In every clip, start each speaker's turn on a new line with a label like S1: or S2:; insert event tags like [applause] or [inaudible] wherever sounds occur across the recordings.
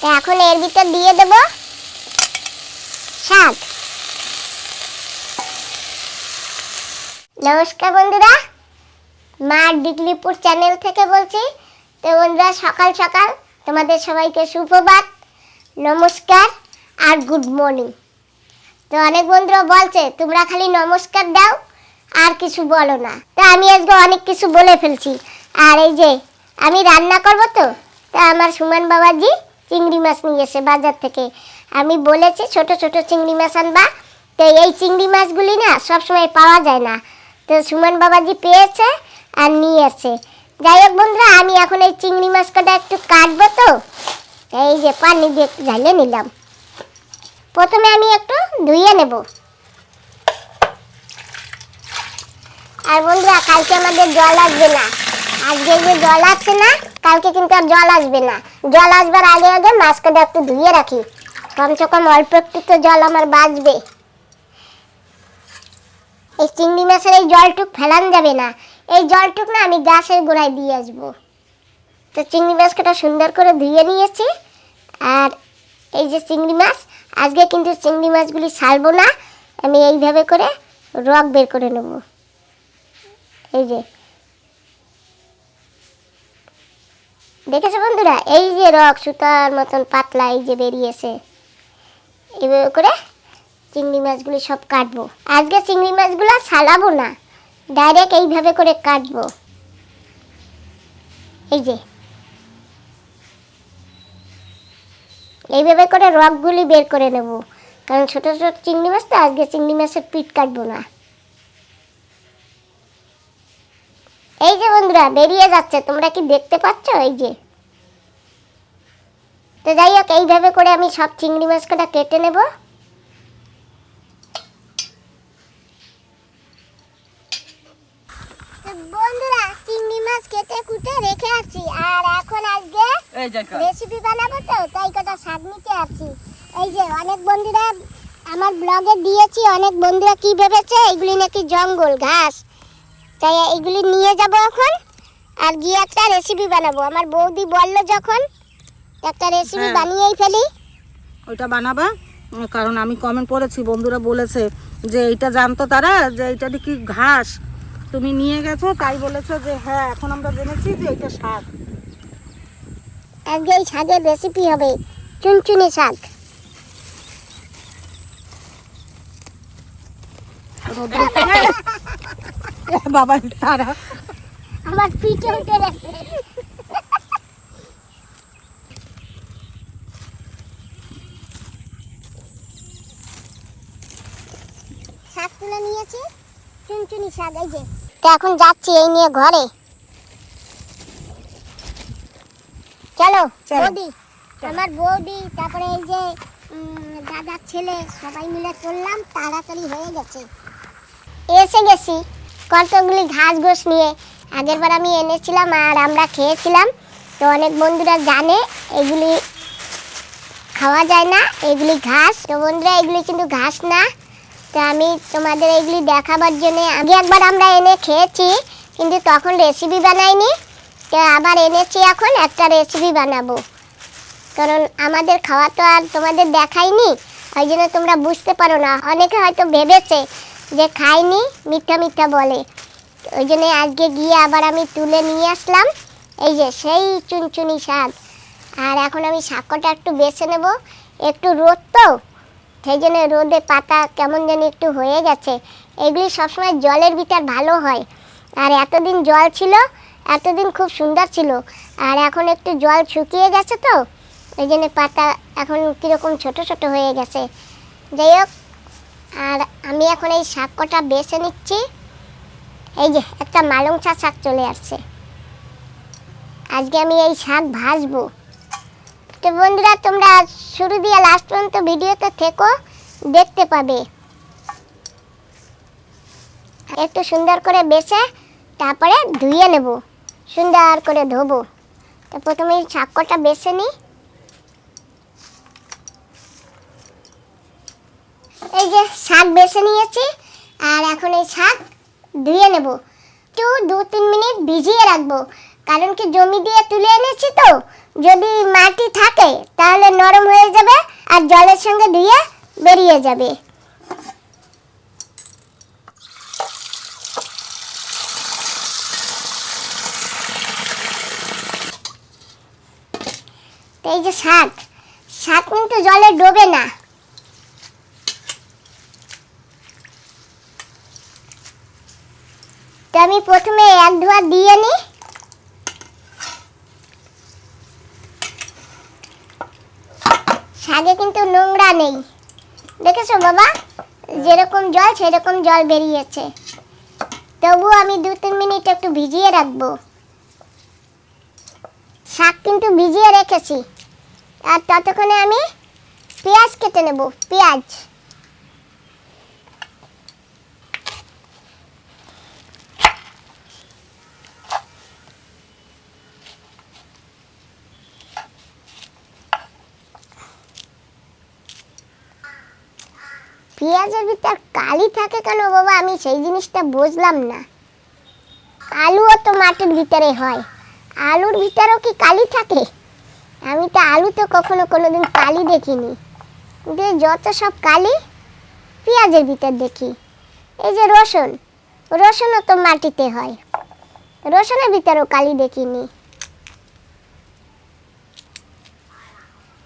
S1: তো এখন এর ভিতর দিয়ে দেব। শাক নমস্কার বন্ধুরা মা ডিগলিপুর চ্যানেল থেকে বলছি, তো বন্ধুরা, সকাল সকাল তোমাদের সবাইকে সুপ্রভাত, নমস্কার আর গুড মর্নিং। তো অনেক বন্ধুরা বলছে, তোমরা খালি নমস্কার দাও, আর কিছু বলো না। তো আমি আজকে অনেক কিছু বলে ফেলছি। আর এই যে, আমি রান্না করব তো, তা আমার সুমন বাবাজি চিংড়ি মাছ নিয়ে এসে বাজার থেকে। আমি বলেছি, ছোট ছোট চিংড়ি মাছ আনবা। তো এই চিংড়ি মাছগুলি না সবসময় পাওয়া যায় না। তো সুমন বাবাজি পেয়েছে আর নিয়ে এসে যাই হোক বন্ধুরা, আমি এখন এই চিংড়ি মাছ কটা একটু কাটবো তো। এই যে পানি দিয়ে একটু ঢালে নিলাম। প্রথমে আমি একটু ধুয়ে নেব। আর বন্ধুরা, কালকে আমাদের জল আসবে না। আজকে যে জল আসছে না কালকে কিন্তু আর জল আসবে না। জল আসবার আগে আগে মাছটা একটু ধুয়ে রাখি। কমসে কম অল্প একটু তো জল আমার বাঁচবে। এই চিংড়ি মাছের এই জলটুক ফেলান যাবে না। এই জলটুক না আমি গাছের গোড়ায় দিয়ে আসব। তো চিংড়ি মাছটা সুন্দর করে ধুয়ে নিয়েছি। আর এই যে চিংড়ি মাছ, আজকে কিন্তু চিংড়ি মাছগুলি ছাড়বো না। আমি এইভাবে করে রক বের করে নেব। এই যে দেখেছ বন্ধুরা? এই যে রক সুতার মতন পাতলা এই যে বেরিয়েছে। এইভাবে করে চিংড়ি মাছগুলি সব কাটবো। আজকে চিংড়ি মাছগুলো ছাড়াবো না। ডাইরেক্ট এইভাবে করে কাটবো। এই যে। এইভাবে করে রকগুলি বের করে নেব। কারণ ছোট ছোট চিংড়ি মাছ তো আজকে চিংড়ি মাছের পিঠ কাটবো না। এই যে বন্ধুরা বেরিয়ে যাচ্ছে। তোমরা কি দেখতে পাচ্ছ? এই যে। তো যাই হোক এইভাবে করে আমি সব চিংড়ি মাছ কটা কেটে নেব বন্ধুরা চিংড়ি মাছ কেটে কুটে রেখে আছি আর এখন আজকে রেসিপি বানাবো তো তাই কটা শাক নিতে আছি এই যে অনেক বন্ধুরা আমার ব্লগে দিয়েছি অনেক বন্ধুরা কি ভেবেছে? এগুলি নাকি জঙ্গল ঘাস। তাই এগুলি নিয়ে যাব এখন আর গিয়ে একটা রেসিপি বানাবো। আমার বৌদি বলল যখন একটা রেসিপি
S2: হ্যাঁ।
S1: বানিয়েই ফেলি।
S2: ওইটা বানাবা? কারণ আমি কমেন্ট পড়েছি বন্ধুরা বলেছে যে এইটা জানতো তারা যে এইটা নাকি ঘাস। তুমি নিয়ে গেছো তাই বলেছ যে হ্যাঁ এখন আমরা জেনেছি যে এইটা শাক।
S1: আজকে এই শাকের রেসিপি হবে চুনচুনি শাক। [laughs] [laughs]
S2: বাবা তারা।
S1: আমার পিঠে উঠে গেছে। শাক তুলে নিয়েছি চুনচুনি শাক এই যে। তো এখন যাচ্ছি এই নিয়ে ঘরে। চলো। বৌদি আমার বৌদি তারপরে এই যে দাদার ছেলে সবাই মিলে চললাম তাড়াতাড়ি হয়ে গেছে। এসে গেছি। কতগুলি ঘাস ঘোষ নিয়ে। আগেরবার আমি এনেছিলাম আর আমরা খেয়েছিলাম। তো অনেক বন্ধুরা জানে, এগুলি খাওয়া যায় না, এগুলি ঘাস। তো বন্ধুরা, এগুলি কিন্তু ঘাস না। তো আমি তোমাদের এগুলি দেখাবার জন্য, আগে একবার আমরা এনে খেয়েছি, কিন্তু তখন রেসিপি বানাইনি। তো আবার এনেছি এখন, একটা রেসিপি বানাবো। কারণ আমাদের খাওয়া তো আর তোমাদের দেখাইনি, ওই জন্য তোমরা বুঝতে পারো না। অনেকে হয়তো ভেবেছে যে খাইনি মিথ্যা মিথ্যা বলে। ওই জন্য আজকে গিয়ে আবার আমি তুলে নিয়ে আসলাম। এই যে সেই চুনচুনি শাক আর এখন আমি শাকটা একটু বেছে নেব। একটু রোদ তো, সেই জন্য রোদে পাতা কেমন যেন একটু হয়ে গেছে। এগুলি সবসময় জলের ভিতর ভালো হয়। আর এতদিন জল ছিল, এতদিন খুব সুন্দর ছিল। আর এখন একটু জল শুকিয়ে গেছে তো, ওই জন্য পাতা এখন কীরকম ছোট ছোট হয়ে গেছে। যাই হোক আর আমি এখন এই শাক কটা বেছে নিচ্ছি। এই যে, একটা মালংসা শাক চলে আসছে। আজকে আমি এই শাক ভাজবো। তো বন্ধুরা, তোমরা শুরু দিয়ে লাস্ট পর্যন্ত ভিডিওতে থেকো, দেখতে পাবে। একটু সুন্দর করে বেছে, তারপরে ধুয়ে নেব। সুন্দর করে ধোবো। তো প্রথমে শাক কটা বেছে নিই। এই যে শাক বেছে নিয়েছি, আর এখন এই শাক ধুয়ে নেব। একটু দু, তিন মিনিট ভিজিয়ে রাখব। কারণ কি জমি দিয়ে তুলে এনেছি তো, যদি মাটি থাকে তাহলে নরম হয়ে যাবে আর জলের সঙ্গে ধুয়ে বেরিয়ে যাবে। এই যে শাক শাক কিন্তু জলে ডোবে না। আমি প্রথমে এক ধোয়া দিয়ে নিই শাকে কিন্তু নোংরা নেই। দেখেছ বাবা? যেরকম জল, সেরকম জল বেরিয়েছে। তবু আমি দু তিন মিনিট একটু ভিজিয়ে রাখব। শাক কিন্তু ভিজিয়ে রেখেছি। আর ততক্ষণে আমি পেঁয়াজ কেটে নেব, পেঁয়াজ। পেঁয়াজের ভিতর কালি থাকে কেন বাবা? আমি সেই জিনিসটা বুঝলাম না। আলুও তো মাটির ভিতরে হয়। আলুর ভিতরেও কি কালি থাকে? আমি তো আলুতে কখনো কোনোদিন কালি দেখিনি। এই যত সব কালি পেঁয়াজের ভিতর দেখি। এই যে রসুন, রসুনও তো মাটিতে হয়। রসুনের ভিতরেও কালি দেখিনি।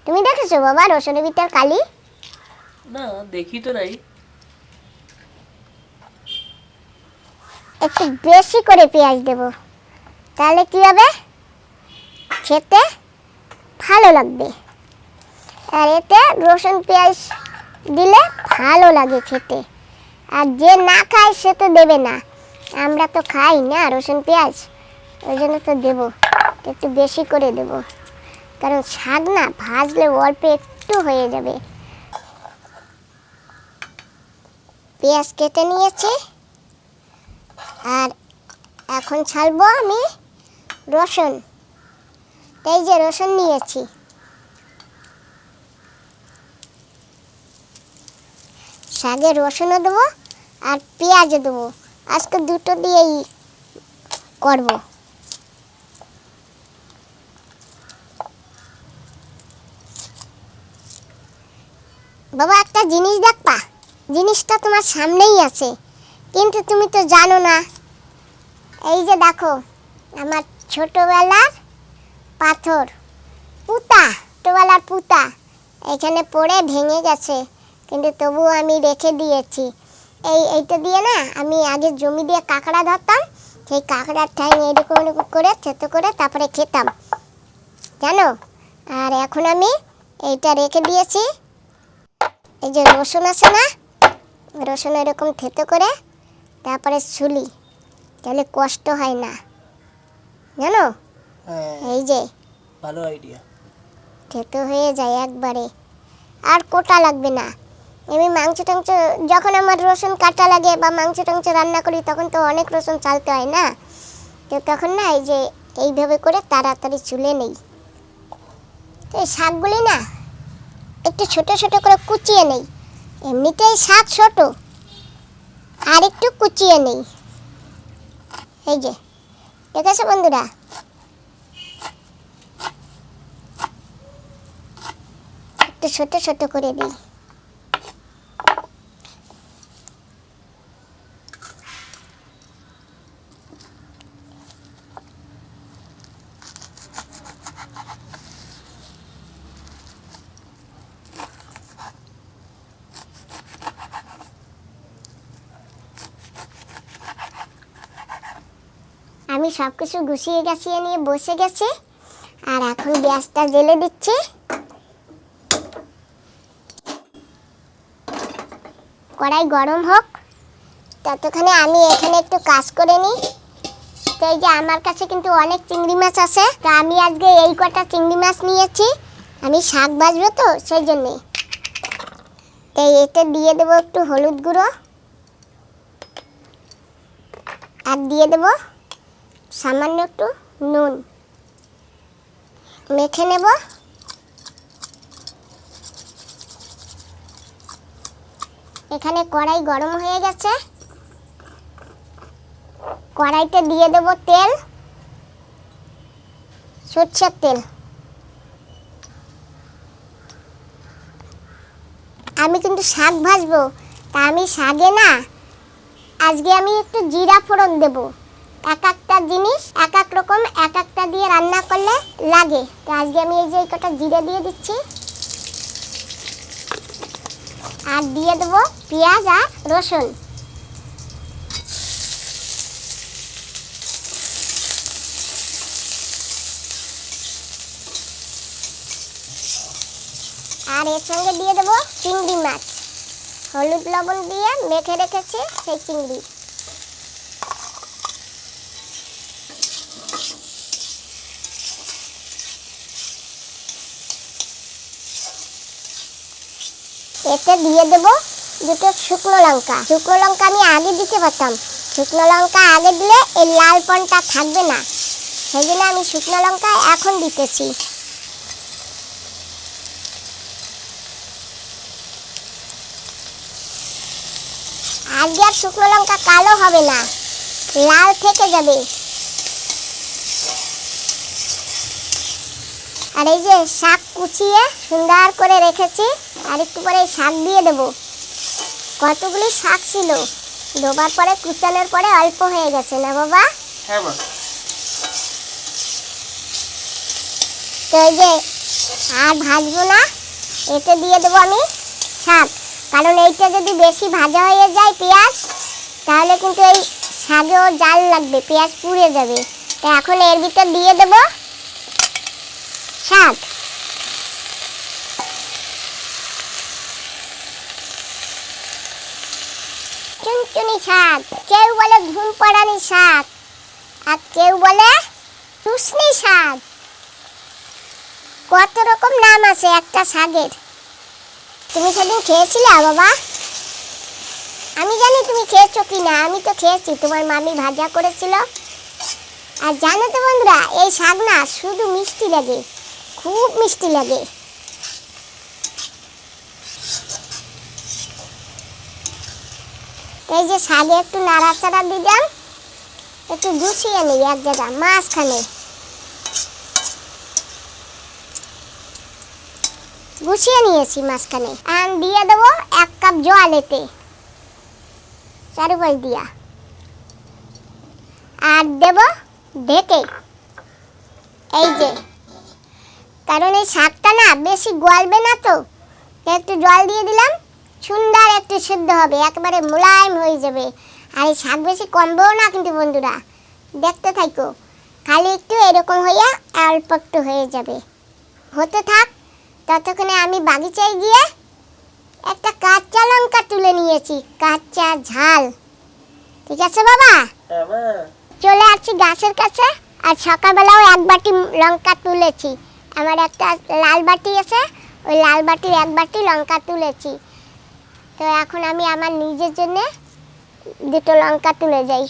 S1: তুমি দেখেছ বাবা রসুনের ভিতর কালি?
S3: না, দেখি তো নাই।
S1: একটু বেশি করে পেঁয়াজ দেব। তাহলে কি হবে? খেতে ভালো লাগবে। আর এতে রসুন পেঁয়াজ দিলে ভালো লাগে খেতে। আর যে না খায় সে তো দেবে না। আমরা তো খাই না রসুন পেঁয়াজ। ওই জন্য তো দেবো। একটু বেশি করে দেব। কারণ শাক না, ভাজলে অল্প একটু হয়ে যাবে। পেঁয়াজ কেটে নিয়েছি। আর এখন ছাড়বো আমি রসুন। এই যে রসুন নিয়েছি। শাকে রসুনও দেবো আর পেঁয়াজও দেবো। আজকে দুটো দিয়েই করব। বাবা, একটা জিনিস দেখবা জিনিসটা তোমার সামনেই আছে। কিন্তু তুমি তো জানো না। এই যে দেখো, আমার ছোটবেলার পাথর, পুতা, ছোটোবেলার পুতা, এখানে পড়ে ভেঙে গেছে। কিন্তু তবুও আমি রেখে দিয়েছি। এই, এইটা দিয়ে না, আমি আগে জমি দিয়ে কাঁকড়া ধরতাম, সেই কাঁকড়ার ঠাই এরকম এরকম করে, থেতো করে তারপরে খেতাম। জানো? আর এখন আমি এইটা রেখে দিয়েছি। এই যে রসুন আছে না রসুন এরকম থেতো করে তারপরে ছুলি তাহলে কষ্ট হয় না। জানো?
S3: হ্যাঁ।
S1: এই যে।
S3: ভালো আইডিয়া
S1: থেতো হয়ে যায় একবারে। আর কোটা লাগবে না। আমি মাংস টাংস যখন আমার রসুন কাটা লাগে বা মাংস টাংস রান্না করি তখন তো অনেক রসুন চালতে হয় না? তো তখন না এই যে এইভাবে করে তাড়াতাড়ি চুলে নেই। তো এই শাকগুলি না একটু ছোট ছোট করে কুচিয়ে নেই। এমনিতেই শাক ছোট, আর একটু কুচিয়ে নেই। এই যে ঠিক আছে বন্ধুরা? একটু ছোট ছোট করে দিই। সব কিছু গুছিয়ে গাছিয়ে নিয়ে বসে গেছি। আর এখন গ্যাসটা জেলে দিচ্ছি। কড়াই গরম হোক, ততক্ষণে আমি এখানে একটু কাজ করে নিই। তো এই যে আমার কাছে কিন্তু অনেক চিংড়ি মাছ আছে, তো আমি আজকে এই কটা চিংড়ি মাছ নিয়েছি। আমি শাক ভাজবো তো, সেই জন্যে। তো এতে দিয়ে দেবো একটু হলুদ গুঁড়ো। আর দিয়ে দেবো সামান্য একটু নুন। মেখে নেব। এখানে কড়াই গরম হয়ে গেছে। কড়াইতে দিয়ে দেব তেল, সরষের তেল। আমি কিন্তু শাক ভাজবো, তা আমি শাকে না, আজকে আমি একটু জিরা ফোড়ন দেবো। এক একটা জিনিস এক এক রকম, এক একটা দিয়ে রান্না করলে লাগে। তো আজকে আমি এই যে এই কটা জিরে দিয়ে দিচ্ছি। আর দিয়ে দেবো পেঁয়াজ আর রসুন। আর এর সঙ্গে দিয়ে দেবো চিংড়ি মাছ। হলুদ লবণ দিয়ে মেখে রেখেছি সেই চিংড়ি। এতে দিয়ে দেব দুটো শুকনো লঙ্কা। শুকনো লঙ্কা আমি আগে দিতে পারতাম। শুকনো লঙ্কা আগে দিলে এই লাল পনটা থাকবে না। সেই জন্য আমি শুকনো লঙ্কা এখন দিতেছি। আজকে আর শুকনো লঙ্কা কালো হবে না, লাল থেকে যাবে। আর এই যে শাক কুচিয়ে সুন্দর করে রেখেছি। আর একটু পরে শাক দিয়ে দেব। কতগুলি শাক ছিল? দেবার পরে কুচানোর পরে অল্প হয়ে গেছে না বাবা?
S3: হ্যাঁ মা।
S1: তো এই যে আর ভাজবো না এতে দিয়ে দেবো আমি শাক। কারণ এইটা যদি বেশি ভাজা হয়ে যায় পেঁয়াজ তাহলে কিন্তু এই শাকেও জাল লাগবে পেঁয়াজ পুড়ে যাবে। তো এখন এর ভিতর দিয়ে দেবো শাক। চুনচুনি শাক। কেউ বলে ঘুম পড়ানি শাক আর কেউ বলে টুসনি শাক। কত রকম নাম আছে একটা শাকের। তুমি সেদিন খেয়েছিলে বাবা? আমি জানি তুমি খেয়েছো কি না আমি তো খেয়েছি, তোমার মামি ভাজা করেছিল। আর জানো তো বন্ধুরা, এই শাক না শুধু মিষ্টি লাগে, খুব মিষ্টি লাগে। এই যে শাকে একটু নাড়াচাড়া দিলাম একটু গুছিয়ে নিই এক জায়গা মাঝখানে। গুছিয়ে নিয়েছি মাঝখানে। আর দিয়ে দেবো এক কাপ জল এতে চারুপাশ দিয়া। আর দেব ঢেকে এই যে। কারণ এই শাকটা না বেশি গলবে না তো, একটু জল দিয়ে দিলাম। সুন্দর একটু সিদ্ধ হবে একেবারে মোলায়েম হয়ে যাবে। আর এই শাক বেশি কমবেও না কিন্তু বন্ধুরা দেখতে থাকো খালি একটু এরকম হইয়া অল্প একটু হয়ে যাবে। হতে থাক ততক্ষণে আমি বাগিচায় গিয়ে একটা কাঁচা লঙ্কা তুলে নিয়েছি কাঁচা ঝাল। ঠিক আছে বাবা?
S3: হ্যাঁ
S1: চলে আসছি গাছের কাছে আর সকালবেলাও এক বাটি লঙ্কা তুলেছি। আমার একটা লাল বাটি আছে ওই লাল বাটির এক বাটি লঙ্কা তুলেছি। তো এখন আমি আমার নিজের জন্য দুটো লঙ্কা তুলে যাই।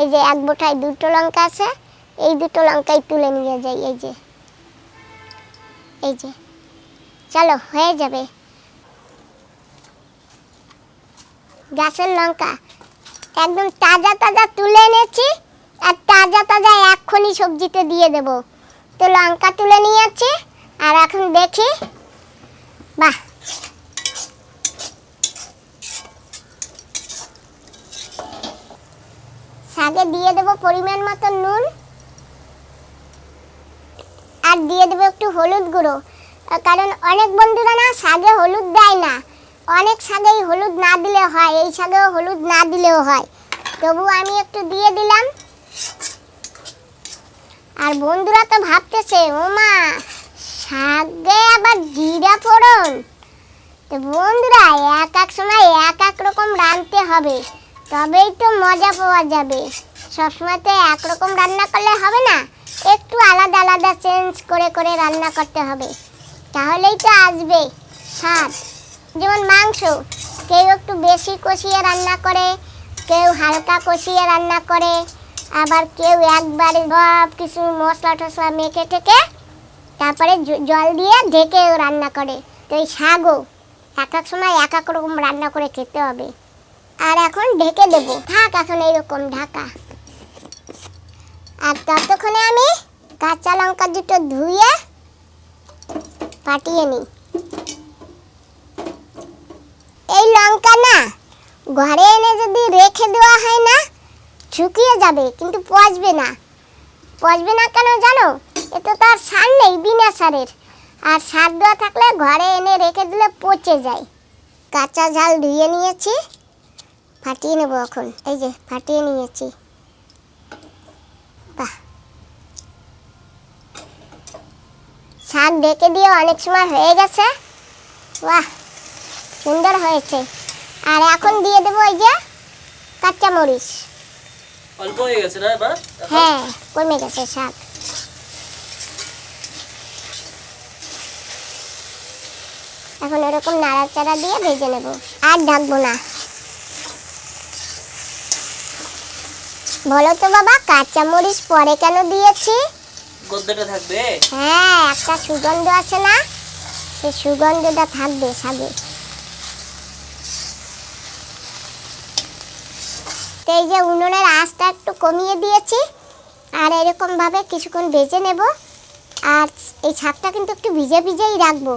S1: এই যে এক বোঠায় দুটো লঙ্কা আছে, এই দুটো লঙ্কাই তুলে নিয়ে যাই, এই যে। এই যে। চলো, হয়ে যাবে। গাছের লঙ্কা। একদম তাজা তাজা তুলে এনেছি, আর তাজা তাজা এক্ষুনি সবজিতে দিয়ে দেব। তো লঙ্কা তুলে নিয়েছি, আর এখন দেখি। বাহ! শাকে দিয়ে দেবো পরিমাণ মতো নুন। আর দিয়ে দেবো একটু হলুদ গুঁড়ো। কারণ অনেক বন্ধুরা না শাকে হলুদ দেয় না। অনেক শাকেই হলুদ না দিলে হয়, এই শাকেও হলুদ না দিলেও হয়। তবু আমি একটু দিয়ে দিলাম। আর বন্ধুরা তো ভাবতেছে, ও মা শাকে আবার জিরা ফোড়ন? তো বন্ধুরা এক এক সময় এক এক রকম রাঁধতে হবে। তবেই তো মজা পাওয়া যাবে। সবসময় তো একরকম রান্না করলে হবে না? একটু আলাদা আলাদা চেঞ্জ করে করে রান্না করতে হবে। তাহলেই তো আসবে স্বাদ। যেমন মাংস, কেউ একটু বেশি কষিয়ে রান্না করে, কেউ হালকা কষিয়ে রান্না করে, আবার কেউ একবারে সব কিছু মশলা টশলা মেখে টেকে তারপরে জল দিয়ে ঢেকে রান্না করে। তো এই শাকও এক এক সময় এক এক রকম রান্না করে খেতে হবে। আর এখন ঢেকে দেবো। থাক এখন এইরকম ঢাকা। আর ততক্ষণে আমি কাঁচা লঙ্কা দুটো ধুয়ে পাঠিয়ে নিই। এই লঙ্কা না ঘরে এনে যদি রেখে দেওয়া হয় না, শুকিয়ে যাবে, কিন্তু পচবে না। পচবে না কেন জানো? এতে তো আর সার নেই, বিনা সারের। আর সার দেওয়া থাকলে ঘরে এনে রেখে দিলে পচে যায়। কাঁচা ঝাল ধুয়ে নিয়েছি। ফাটিয়ে নেব এখন। এই যে ফাটিয়ে নিয়েছি। বাহ। শাক ডেকে দিয়ে অনেক সময় হয়ে গেছে। বাহ সুন্দর হয়েছে। আর এখন দিয়ে দেবো এই যে কাঁচা মরিচ
S3: অল্প হয়ে গেছে না মা
S1: হ্যাঁ কমে গেছে শাক। এখন এরকম নাড়াচাড়া দিয়ে ভেজে নেব। আর ঢাকবো না। বলো তো বাবা কাঁচা মরিচ পরে কেন দিয়েছি?
S3: গদ্দাটা থাকবে?
S1: হ্যাঁ একটা সুগন্ধ আছে না? সেই সুগন্ধটা থাকবে শাকে তো এই যে উনুনের আঁচটা একটু কমিয়ে দিয়েছি আর এরকম ভাবে কিছুক্ষণ ভেজে নেব। আর এই শাকটা কিন্তু একটু ভিজে ভিজেই রাখব।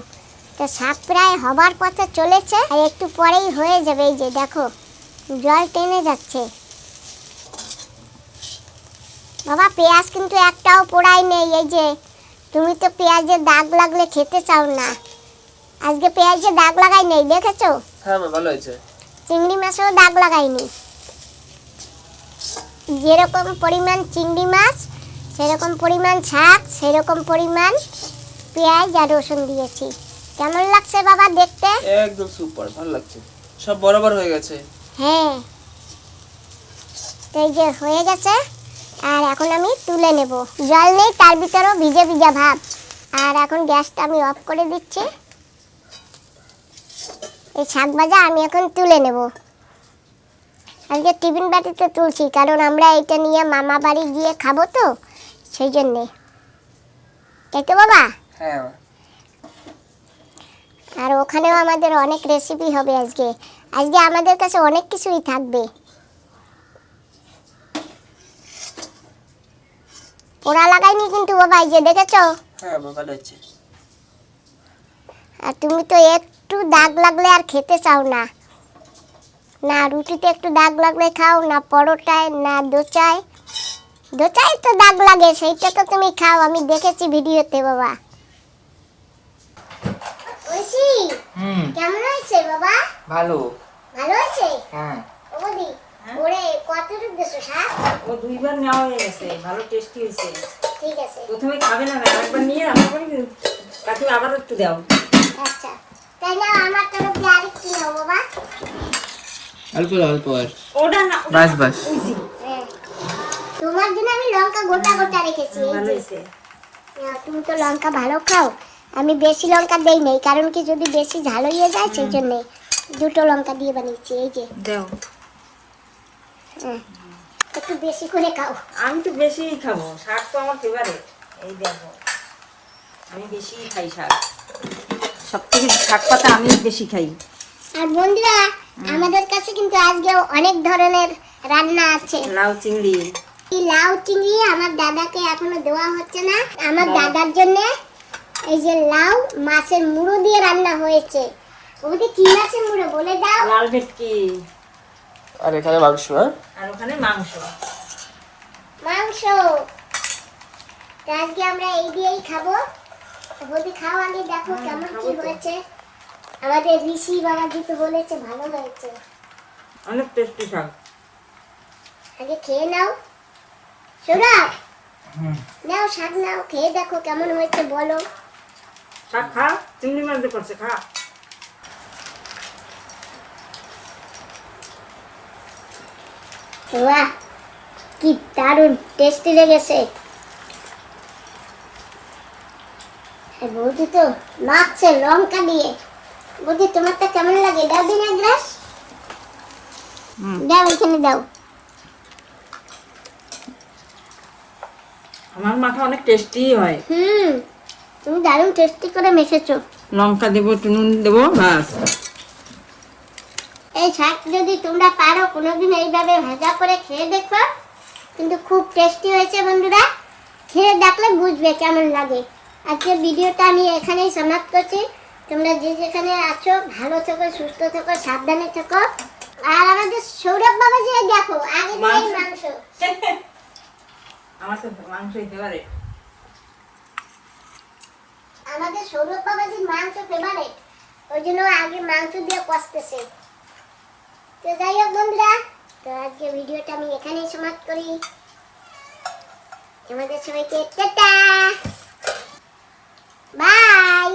S1: তো শাক প্রায় হবার পথে চলেছে আর একটু পরেই হয়ে যাবে। এই যে দেখো জল টেনে যাচ্ছে। বাবা পেঁয়াজ কিন্তু একটাও পোড়াই নেই এই যে তুমি তো পেঁয়াজের দাগ লাগলে খেতে চাও না। আজকে পেঁয়াজে দাগ লাগাই নেই দেখেছ?
S3: হ্যাঁ ভালো হয়েছে।
S1: চিংড়ি মাছেও দাগ লাগাইনি যেরকম পরিমাণ চিংড়ি মাছ সেরকম পরিমাণ শাক সেরকম পরিমাণ পেঁয়াজ আর রসুন দিয়েছি। কেমন লাগছে বাবা দেখতে?
S3: একদম সুপার ভালো লাগছে। সব বরাবর হয়ে গেছে।
S1: হ্যাঁ। এই যে হয়ে গেছে। আর এখন আমি তুলে নেব। জল নেই তার ভিতরেও ভিজে ভিজে ভাব। আর এখন গ্যাসটা আমি অফ করে দিচ্ছি। এই শাক ভাজা আমি এখন তুলে নেব। আজকে টিফিন বাটিতে তুলছি কারণ আমরা এটা নিয়ে মামা বাড়ি গিয়ে খাব তো সেই জন্যে। তাই তো বাবা?
S3: হ্যাঁ
S1: আর ওখানেও আমাদের অনেক রেসিপি হবে আজকে। আজকে আমাদের কাছে অনেক কিছুই থাকবে। পোড়া লাগাইনি কিন্তু বাবা এই যে দেখেছ?
S3: হ্যাঁ ভালো হচ্ছে।
S1: আর তুমি তো একটু দাগ লাগলে আর খেতে চাও না। না রুটিতে একটু দাগ লাগলে খাও না পরোটায় না দোচায়। দোচায় তো দাগ লাগে সেইটা তো তুমি খাও আমি দেখেছি ভিডিওতে বাবা। ঐশী
S4: হুম।
S1: কেমন হয়েছে বাবা?
S4: ভালো।
S1: ভালো হয়েছে?
S4: হ্যাঁ।
S1: ওদি ওরে কতটুকু দেছো শাক?
S5: ও দুইবার নেওয়া হয়ে গেছে ভালো টেস্টি হয়েছে।
S1: ঠিক আছে।
S5: প্রথমে খাবে না না একবার নিয়ে আমার কাকু আবার একটু দাও।
S1: আচ্ছা তাই না আমার তরফ দিয়ে আরেকটু নাও বাবা।
S4: অল্প অল্প আর।
S5: ওটা না
S4: বাস বাস।
S1: হ্যাঁ। তোমার জন্য আমি লঙ্কা গোটা গোটা রেখেছি
S5: ভালো হয়েছে।
S1: তুমি তো লঙ্কা ভালো খাও। আমি বেশি লঙ্কা দেই নাই কারণ কি যদি বেশি ঝাল হয়ে যায় সেই জন্যে দুটো লঙ্কা দিয়ে বানিয়েছি এই যে।
S5: দাও।
S1: হ্যাঁ একটু বেশি করে খাও।
S5: আমি তো বেশিই খাব। শাক তো আমার ফেভারিট এই দেখো। আমি বেশিই খাই শাক। সব থেকে শাক পাতা আমি বেশি খাই।
S1: আর বন্ধুরা আমাদের কাছে কিন্তু আজকে অনেক ধরনের রান্না আছে।
S5: লাউ চিংড়ি।
S1: এই লাউ চিংড়ি আমার দাদাকে এখনও দেওয়া হচ্ছে না। আমার দাদার জন্য এই যে লাউ মাছের মুড়ো দিয়ে রান্না হয়েছে। ওদের কি মাছের মুড়ো বলে দাও?
S5: লাল ভেটকি।
S3: আর এখানে মাংস হ্যাঁ?
S5: আর ওখানে মাংস।
S1: মাংস। আজকে আমরা এই দিয়েই খাব। বৌদি খাও আগে দেখো কেমন কি হয়েছে। আমাদের ঋষি বাবাজি তো বলেছে ভালো হয়েছে।
S5: অনেক টেস্টি শাক।
S1: আগে খেয়ে নাও। সৌরভ নাও শাক নাও খেয়ে দেখো কেমন হয়েছে বলো।
S5: শাক খা চিংড়ি মাছ দিয়ে করছে খা।
S1: বাহ কি দারুণ টেস্টি লেগেছে। বৌদি তো মাখছে লঙ্কা দিয়ে। বৌদি তোমারটা কেমন লাগে? দাও দিন এক গ্লাস দাও এখানে দাও।
S5: আমার মাথা অনেক টেস্টি হয়।
S1: হুম তুমি দারুণ টেস্টি করে মেখেছো।
S5: লঙ্কা দেবো একটু নুন দেবো ব্যাস।
S1: এই শাক যদি তোমরা পারো কোনোদিন এইভাবে ভাজা করে খেয়ে দেখো। কিন্তু খুব টেস্টি হয়েছে বন্ধুরা। খেয়ে দেখলে বুঝবে কেমন লাগে। আজকে ভিডিওটা আমি এখানেই সমাপ্ত করছি। তোমরা যে যেখানে আছো ভালো থেকো সুস্থ থেকো সাবধানে থেকো। আর আমাদের সৌরভ বাবা যে দেখো আগে
S5: মাংস।
S1: মাংস
S5: আমার তো ফেভারিট
S1: আমাদের সৌরভ বাবা যে মাংস ফেভারেট ওই জন্য আগে মাংস দিয়ে কষতেছে। তো যাই হোক বন্ধুরা, তো আজকে ভিডিওটা আমি এখানেই সমাপ্ত করি। আমাদের সবাইকে টাটা। বাই।